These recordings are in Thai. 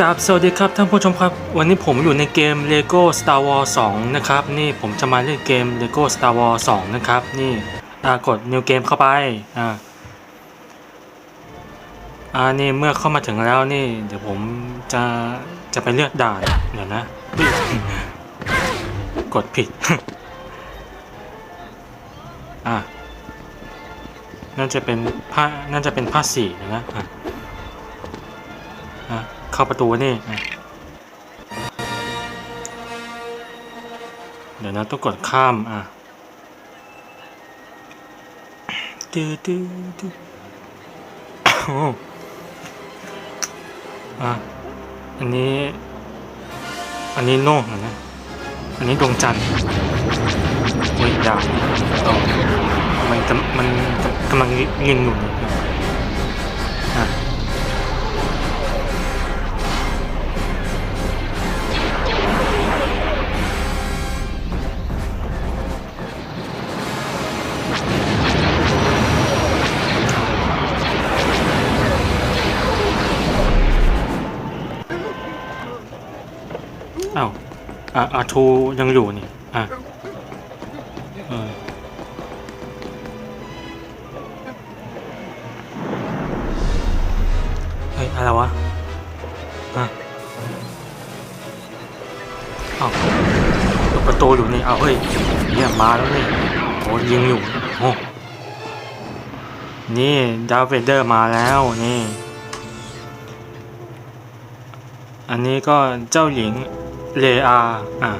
กับสวัสดีครับท่านผู้ชมครับ วันนี้ผมอยู่ในเกม Lego Star Wars 2 นะครับ นี่ผมจะมาเล่นเกม Lego Star Wars 2 นะครับ นี่กด New Game เข้าไป อ่าอ่านี่เมื่อเข้ามาถึงแล้วนี่ เดี๋ยวผมจะจะไปเลือกด่านเดี๋ยวนะ กดผิด อ่าน่าจะเป็นผ้าน่าจะเป็นผ้าสีนะอะอะ เข้าประตูนี่อะเดี๋ยวนะต้องกดข้ามอะดื้อดื้อดื้อโอ้อะอันนี้ อันนี้โน่เหรอนะ อันนี้ดวงจันทร์โอ้ยดาวอ๋อมันกำมันกำลังยิงอยู่นี่อ่ อาทูยังอยู่นี่ อะเฮ้ย อะไรวะอะอ้าวประตูอยู่นี่เอาเฮ้ย เนี่ยมาแล้วนี่โอ้ยิงอยู่โอ้นี่ดาวเวเดอร์มาแล้วนี่ อันนี้ก็เจ้าหญิง เลอาอะ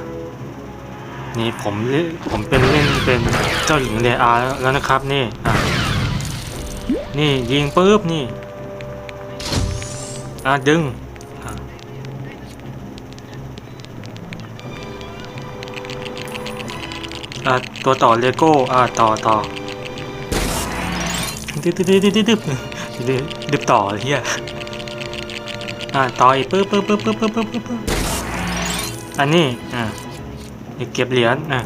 นี่ผมเลผมเป็นเล่นเป็นเจ้าหญิงเลอาแล้วนะครับนี่อะนี่ยิงปุ๊บนี่อะดึงอะตัวต่อเลโก้อะต่อต่อดึ๊บดึ๊บดึ๊บดึ๊บดึ๊บดึ๊บต่อเฮียอะต่ออีกปุ๊บปุ๊บปุ๊บปุ๊บปุ๊บปุ๊บ อันนี้อ่านี่เก็บเหรียญอะ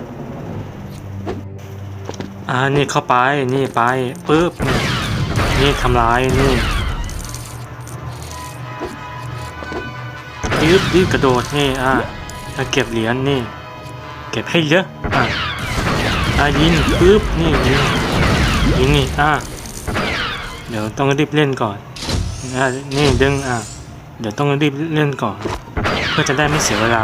อ่านี่เข้าไปนี่ไปปึ๊บนี่ทำลายนี่ยืดยืดกระโดดนี่อ่าแล้วเก็บเหรียญนี่ เก็บให้เยอะอะอ่ายิงปึ๊บนี่ยิงยิงนี่อ่าเดี๋ยวต้องรีบเล่นก่อนอ่านี่ดึงอ่าเดี๋ยวต้องรีบเล่นก่อน เพื่อจะได้ไม่เสียเวลา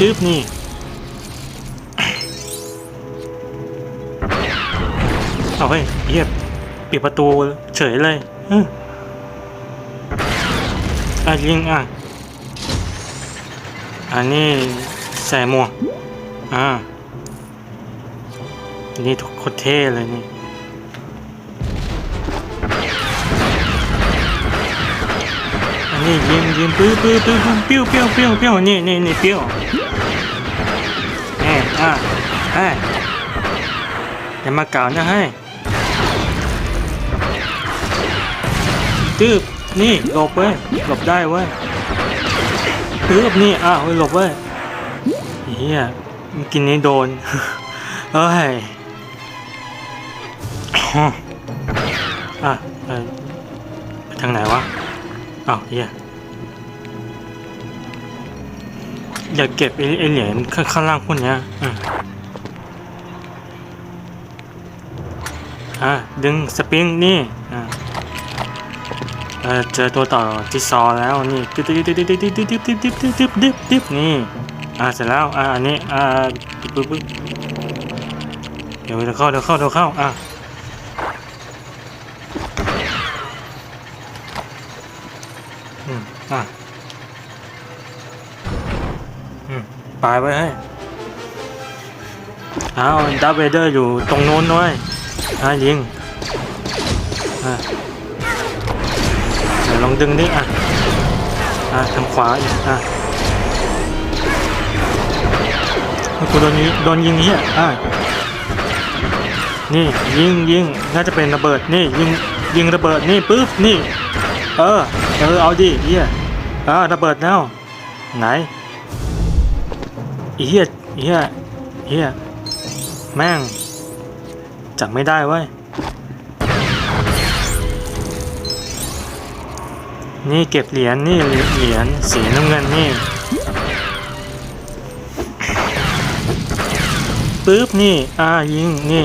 จึ๊บนี่เอาเฮ้ยเยียบปิดประตูเฉยเลยอะยิงอะ อันนี้ใส่หมวกอ่านี่ทุกคนเท่เลยนี่ นนี้ยิงยิงปื้อปื้อปื้อปิ้วปิ้วปิ้วปิ้วนี่นี่นี่ปิ้วนี่อะเฮ้ยอย่ามาเก่านะให้ตืบนี่หลบเว้ยหลบได้เว้ยตืบนี่อะเว้ยหลบเว้ยเฮียเมื่อกินนี้โดนเอ้ยอะไปทางไหนวะ อ้าวเฮียอย่าเก็บไอ้ไอ้เหรียญข้างล่างพวกเนี้ยอะอะดึงสปริงนี่อะเจอตัวต่อที่ซอแล้วนี่ดิบดิบดิบดิบดิบดิบดิบดิบดิบดิบดิบดิบนี่อะเสร็จแล้วอะอันนี้อะปึ๊บปึ๊บเดี๋ยวเดี๋ยวเข้าเดี๋ยวเข้าเดี๋ยวเข้าอะ อะอืมปลายไว้ให้เอาดับเบเดอร์อยู่ตรงโน้นด้วยอะยิงอะเดี๋ยวลองดึงดิอะอะทางขวาอีกอะกูโดนยิงโดนยิงเฮียอะนี่ยิงยิงน่าจะเป็นระเบิดนี่ยิงยิงระเบิดนี่ปึ๊บนี่ เออ เออ เอาดิเฮียอ่าระเบิดแล้วไหนเฮียเฮียเฮียแม่งจับไม่ได้เว้ยนี่เก็บเหรียญนี่เหรียญสีน้ำเงินนี่ปึ๊บนี่ อ่ายิงนี่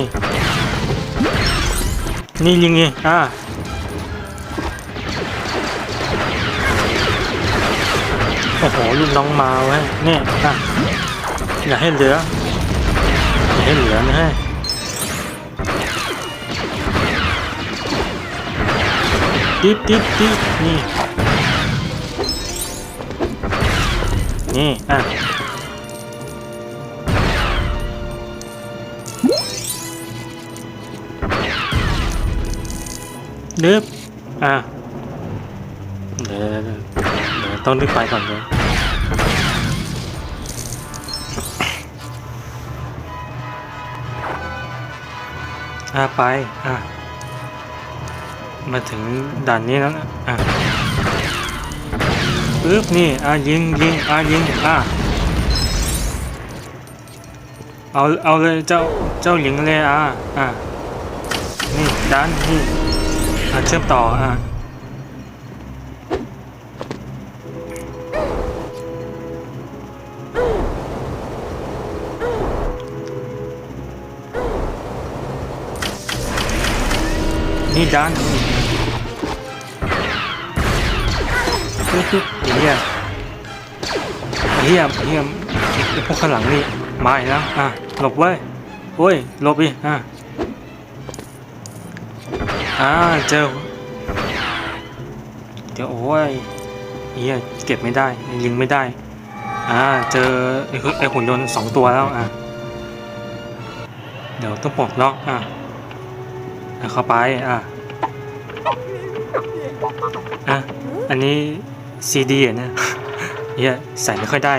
นี่ยิงนี่อ่า โอ้โหลูกน้องมาเว้ยนี่อะอย่าให้เหลือ อย่าให้เหลือนะฮะดิบดิบดิบนี่ นี่ อะเดึบอะเดี๋ย ต้องรีบไปก่อนเลยอะไป อะ มาถึงด่านนี้แล้วอะปึ๊บนี่ อะยิงยิงอะยิงอะเอาเอาเลยเจ้าเจ้าหญิงเลยอะอะนี่ดันนี่อะเชื่อมต่ออะ นี่ดันปึ๊บปึ๊บเฮียเฮียเฮียไอ้พวกข้างหลังนี่มาอีกแล้วอะหลบไว้ยโอ้ยหลบดิอะอ่าเจอเดี๋ยวโอ้ยเฮียเก็บไม่ได้ยิงไม่ได้อ่าเจอไอ้ไอ้หุ่นยนต์สองตัวแล้วอะเดี๋ยวต้องปลดล็อกอะ อะเข้าไปอะอะอันนี้ซีดีนะเฮียใส่ไม่ค่อยได้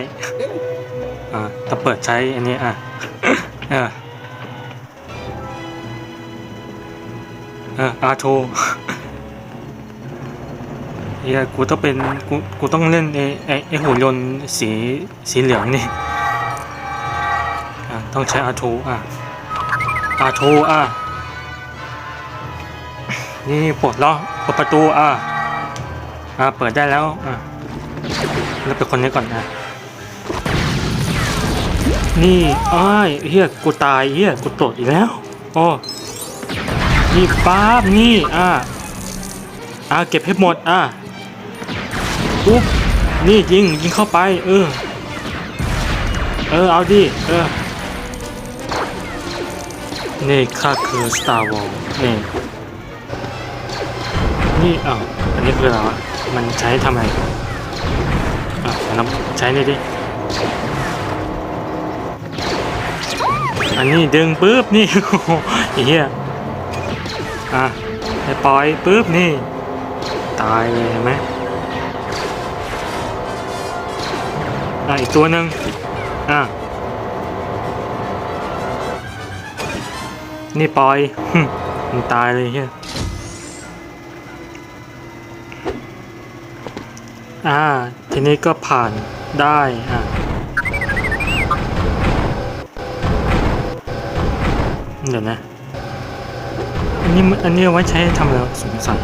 อ่าต้องเปิดใช้อันนี้อะเออเอออาโทเฮียกูต้องเป็นกูกูต้องเล่นไอ้ไอ้ไอ้หุ่นยนต์สีสีเหลืองนี่อะต้องใช้อาโทอะอาโทอะ นี่ปลดล็อกเปิดประตูอะอ่าเปิดได้แล้วอะแล้วเป็นคนนี้ก่อนนะนี่อ้ายเฮียกูตายเฮียกูตดอีกแล้วโอ้นี่ป๊าบนี่อะอะเก็บให้หมดอะปุ๊บนี่ยิงยิงเข้าไป เออ เออ เอาดิ เออ นี่ข้าคือ Star Wars นี่ นี่อ้าวอันนี้คืออะไรวะมันใช้ทำอะไรอะเราใช้นี่ดิ อันนี้ดึงปุ๊บนี่ไอ้เหี้ยอะไปปล่อยปุ๊บนี่ ตายเลยเห็นไหมอะอีกตัวหนึ่งอะนี่ปล่อยมันตายเลยเฮีย อ่า ทีนี้ก็ผ่านได้อะเดี๋ยวนะ อันนี้อันนี้ไว้ใช้ทำอะไรวสงสัย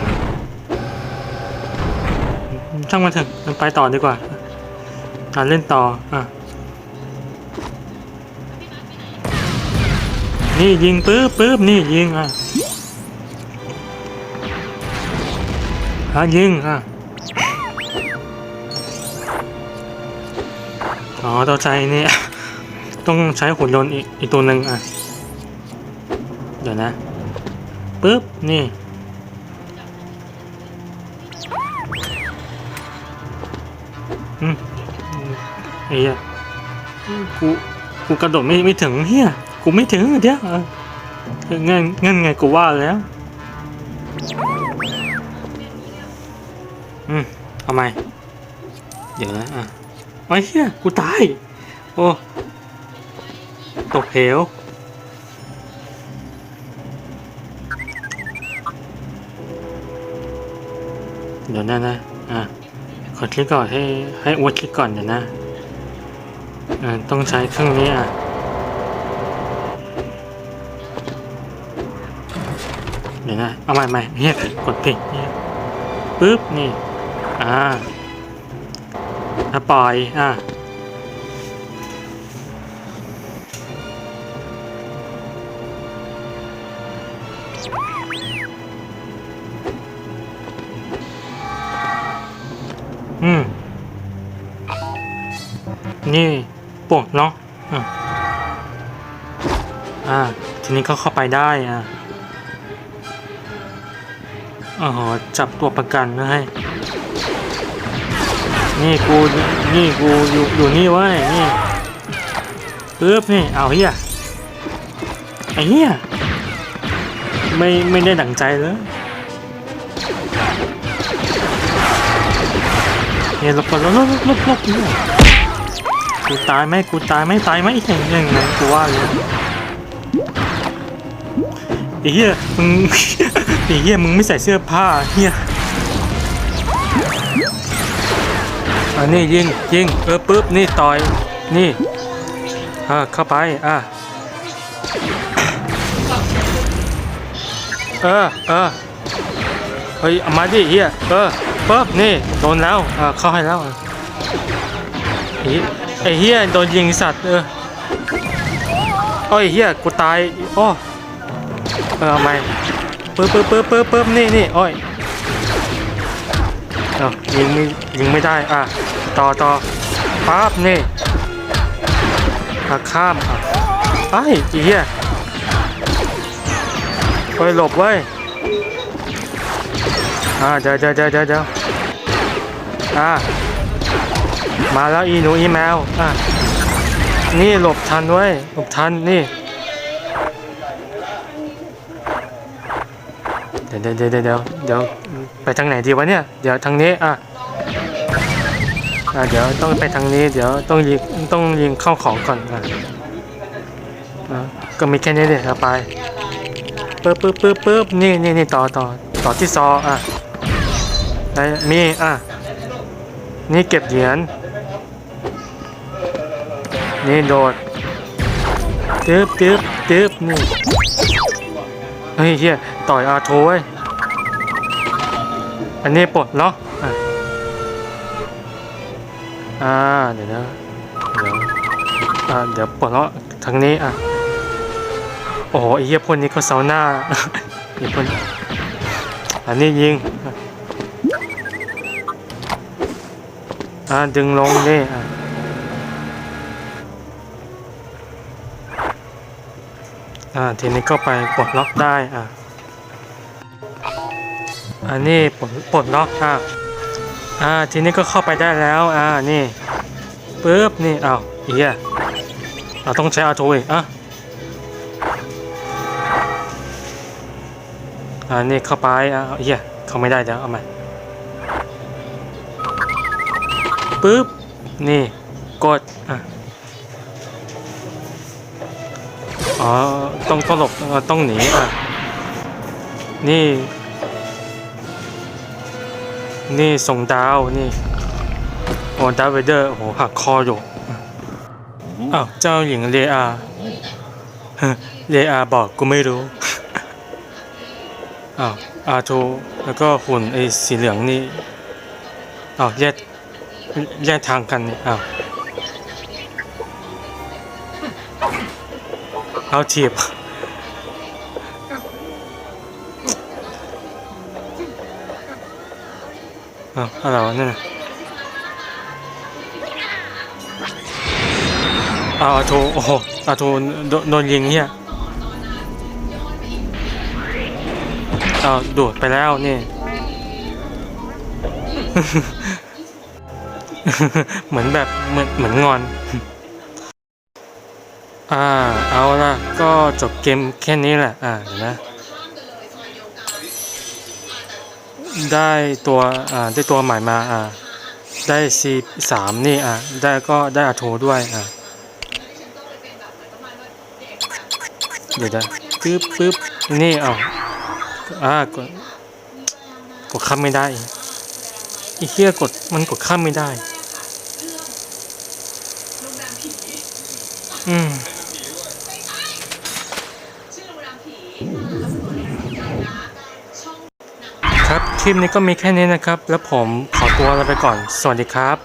ช่างมันเถอะมันไปต่อดีกว่าอ่าเล่นต่อ อะ นี่ยิงปื๊บปื๊บนี่ยิงอะอะยิงอะ อ๋อต้องใช้นี่ ต้องใช้หุ่นยนต์อีกตัวหนึ่งอะ เดี๋ยวนะปึ๊บ นี่ อืมไอ้เหี้ยกูกูกระโดดไม่ไม่ถึงเฮียกูไม่ถึงเดี๋ยวเออเงั้นงั้นไงกูว่าแล้ว อืมเอาไหมเดี๋ยวนะอะ ไอ้เหี้ยกูตาย โอ้ ตกเหวเดี๋ยวนะนะ อะขอคลิกก่อนให้ให้อวดคลิกก่อนเดี๋ยวนะ อ่า ต้องใช้เครื่องนี้อะเดี๋ยวนะ เอาใหม่ใหม่เฮียกดผิดเนี่ยปึ๊บ นี่ อ่า อะปล่อยอ่าอืม นี่ปวดเนาะอะอ่า ทีนี้ก็เข้าไปได้อะอ๋อจับตัวประกันไว้ให้ นี่กูนี่กูอยู่อยู่นี่ไว้ยนี่ปึ๊บนี่เอาเฮียไอ้เฮียไม่ไม่ได้ดั่งใจเลยเนี่ยลบก่อนหลบหลบลบลบเนี่ยกูตายไหมกูตายไหมตายไหมอย่างอย่างนั้นกูว่าเลยไอ้เหี้ยมึงไอ้เหี้ยมึงไม่ใส่เสื้อผ้าเหี้ย อันนี้ยิงยิงเออปึ๊บนี่ต่อยนี่อ่าเข้าไปอะเออเออเฮ้ยเอามาดิเหี้ยเออปึ๊บนี่โดนแล้วอ่าเข้าให้แล้วอะไอ้ไอเหี้ยโดนยิงสัตว์เออโอ้ยเหี้ยกูตายโอ้เออเอาไมปึ๊บปึ๊บปึ๊บปึ๊บปึ๊บนี่นี่โอ้ย เอ้ายิงไม่ยิงไม่ได้ อะ ต่อต่อปั๊บนี่อะข้ามอะไอ้เหี้ยโอ้ยหลบเว้ยอ่าเดี๋ยวเดี๋ยวเดี๋ยวเดี๋ยวเอ่ามาแล้วอีหนูอีแมวอะนี่หลบทันเว้ยหลบทันนี่เดี๋ยวเดี๋ยวเดี๋ยวเดี๋ยว ไปทางไหนดีวะเนี่ย เดี๋ยวทางนี้อะอะเดี๋ยวต้องไปทางนี้ เดี๋ยวต้องยิงต้องยิงเข้าของก่อนอะอะก็มีแค่นี้เลยเอาไปปึ๊บปึ๊บปึ๊บปึ๊บนี่นี่นี่ต่อต่อต่อที่ซออะได้มีอะนี่เก็บเหรียญนี่โดดตึ๊บตึ๊บตึ๊บนี่เฮ้ยเฮียต่อยอาโทไว้ อันนี้ปลดเนาะอะอ่าเดี๋ยวนะเดี๋ยวอ่าเดี๋ยวปลดแล้วทางนี้อะโอ้โหไอ้เหี้ยพวกนี้ก็เซาหน้าไอ้พวกนี้อันนี้ยิงอะอ่าดึงลงนี่อะอ่าทีนี้ก็ไปปลดล็อกได้อะ อันนี้ปลดปลดล็อกอะอ่าทีนี้ก็เข้าไปได้แล้วอ่านี่ปึ๊บนี่เอ้าวไอ้เหี้ยเราต้องใช้อาโทอีกอะอ่านี่เข้าไปอะเหี้ยเข้าไม่ได้เดี๋ยวเอาม่ปึ๊บนี่กดอะอ๋อต้องต้องหลบต้องหนีอะนี่ นี่ส่งดาว นี่โอ้ดาวเวเดอร์โอ้โหหักคออยู่อ้าวเจ้าหญิงเลอาเลอาบอกกูไม่รู้อ้าวอาโทแล้วก็หุ่นไอ้สีเหลืองนี่อ้าวแยกแยกทางกันนี่อ้าวเอาถีบ อ้าวอะไรวะนั่นน่ะอ้าวอาโทโอ้โหอาโทโดนโดนยิงเนี่ยเอาโดดไปแล้วนี่เหมือนแบบเหมือนเหมือนงอน อ่า เอาละก็จบเกมแค่นี้แหละ อ่านะ ได้ตัวอ่าได้ตัวใหม่มาอ่าได้ C สามนี่อ่าได้ก็ได้อาโทด้วยอ่าเดี๋ยวนะปึ๊บปึ๊บนี่เอาอ่ากดกดข้ามไม่ได้ไอ้เหี้ยกดมันกดข้ามไม่ได้ อืม ลิปนี้ก็มีแค่นี้นะครับ แล้วผมขอตัวลาไปก่อน สวัสดีครับ